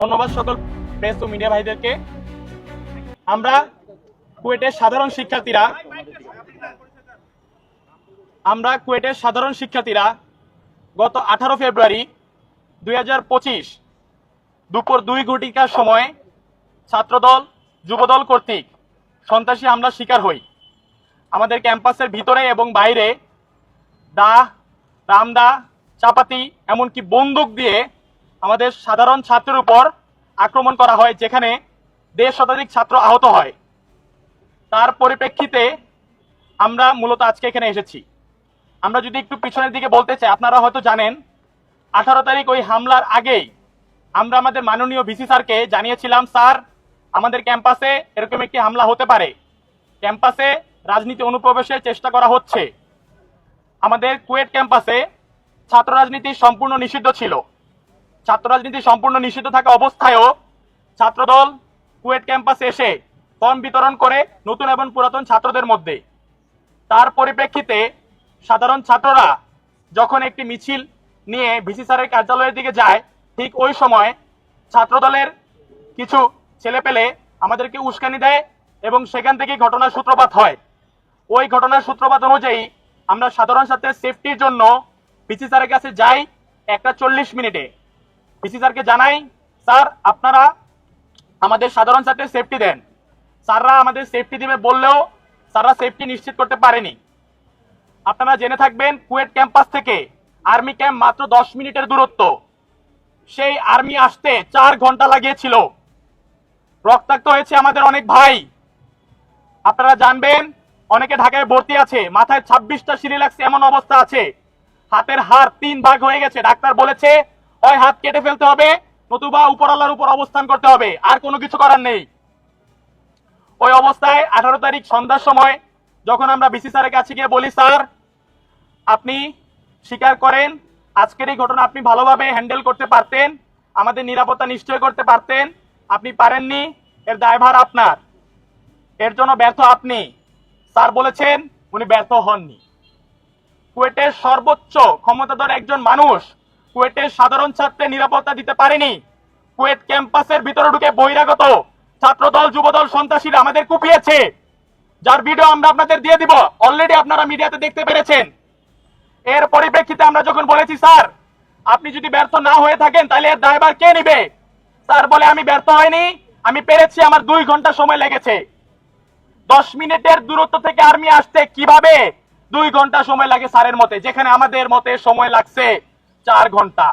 ধন্যবাদ সকল প্রেস ও মিডিয়া ভাইদেরকে। আমরা কুয়েটের সাধারণ শিক্ষার্থীরা, আমরা কুয়েটের সাধারণ শিক্ষার্থীরা গত আঠারো ফেব্রুয়ারি দুই হাজার পঁচিশ দুপুর দুই ঘটিকার সময় ছাত্রদল, যুবদল কর্তৃক সন্ত্রাসী হামলার শিকার হই। আমাদের ক্যাম্পাসের ভিতরে এবং বাইরে দা, রামদা, চাপাতি, এমনকি বন্দুক দিয়ে আমাদের সাধারণ ছাত্রের উপর আক্রমণ করা হয়, যেখানে দেড় শতাধিক ছাত্র আহত হয়। তার পরিপ্রেক্ষিতে আমরা মূলত আজকে এখানে এসেছি। আমরা যদি একটু পিছনের দিকে বলতে চাই, আপনারা হয়তো জানেন, আঠারো তারিখ ওই হামলার আগেই আমরা আমাদের মাননীয় ভিসি স্যারকে জানিয়েছিলাম, স্যার, আমাদের ক্যাম্পাসে এরকম একটি হামলা হতে পারে। ক্যাম্পাসে রাজনীতি অনুপ্রবেশের চেষ্টা করা হচ্ছে। আমাদের কুয়েট ক্যাম্পাসে ছাত্র রাজনীতি সম্পূর্ণ নিষিদ্ধ ছিল। ছাত্র রাজনীতি সম্পূর্ণ নিষিদ্ধ থাকা অবস্থায়ও ছাত্রদল কুয়েট ক্যাম্পাসে এসে ফর্ম বিতরণ করে নতুন এবং পুরাতন ছাত্রদের মধ্যে। তার পরিপ্রেক্ষিতে সাধারণ ছাত্ররা যখন একটি মিছিল নিয়ে ভিসি স্যারের কার্যালয়ের দিকে যায়, ঠিক ওই সময় ছাত্রদলের কিছু ছেলেপেলে আমাদেরকে উস্কানি দেয় এবং সেখান থেকে ঘটনার সূত্রপাত হয়। ওই ঘটনার সূত্রপাত অনুযায়ী আমরা সাধারণ ছাত্রের সেফটির জন্য পিসি স্যারের কাছে যাই একটা চল্লিশ মিনিটে। পিসি স্যারকে জানাই, স্যার, আপনারা আমাদের সাধারণ ছাত্রের সেফটি দেন। স্যাররা আমাদের সেফটি দিবে বললেও স্যাররা সেফটি নিশ্চিত করতে পারেনি। আপনারা জেনে থাকবেন, কুয়েট ক্যাম্পাস থেকে আর্মি ক্যাম্প মাত্র দশ মিনিটের দূরত্ব। সেই আর্মি আসতে চার ঘণ্টা লাগিয়েছিল। রক্তাক্ত হয়েছে আমাদের অনেক ভাই। আপনারা জানবেন, অনেকে ঢাকায় ভর্তি আছে, মাথায় ছাব্বিশটা সিঁড়ি লাগছে এমন অবস্থা আছে। হাতের হাড় তিন ভাগ হয়ে গেছে, ডাক্তার বলেছে হয় হাত কেটে ফেলতে হবে, নতুবা উপরওয়ালার উপর অবস্থান করতে হবে, আর কোনো কিছু করার নেই। ওই অবস্থায় আঠারো তারিখ সন্ধ্যার সময় যখন আমরা বিসি স্যারের কাছে গিয়ে বলি, স্যার, আপনি স্বীকার করেন, আজকের এই ঘটনা আপনি ভালোভাবে হ্যান্ডেল করতে পারতেন, আমাদের নিরাপত্তা নিশ্চয় করতে পারতেন, আপনি পারেননি, এর দায়ভার আপনার, এর জন্য ব্যর্থ আপনি। স্যার বলেছেন, উনি ব্যর্থ হননি। কুয়েটের সর্বোচ্চ ক্ষমতাধর একজন মানুষ কুয়েটের সাধারণ ছাত্রের নিরাপত্তা দিতে পারেনি। কুয়েট ক্যাম্পাসের ভিতরে ঢুকে বহিরাগত ছাত্রদল, যুবদল, সন্ত্রাসীরা আমাদের কুপিয়েছে। যার ভিডিও আমরা আপনাদের দিয়ে দিব। অলরেডি আপনারা মিডিয়াতে দেখতে পেরেছেন। এর পরিপ্রেক্ষিতে আমরা যখন বলেছি, স্যার, আপনি যদি ব্যর্থ না হয়ে থাকেন, তাহলে এর দায়ভার কে নিবে? স্যার বলে, আমি ব্যর্থ হয়নি, আমি পেরেছি, আমার দুই ঘণ্টা সময় লেগেছে। দশ মিনিটের দূরত্ব থেকে আর্মি আসতে কীভাবে? দুই ঘণ্টা সময় লাগে স্যারের মতে, যেখানে আমাদের মতে সময় লাগছে। চার ঘণ্টা।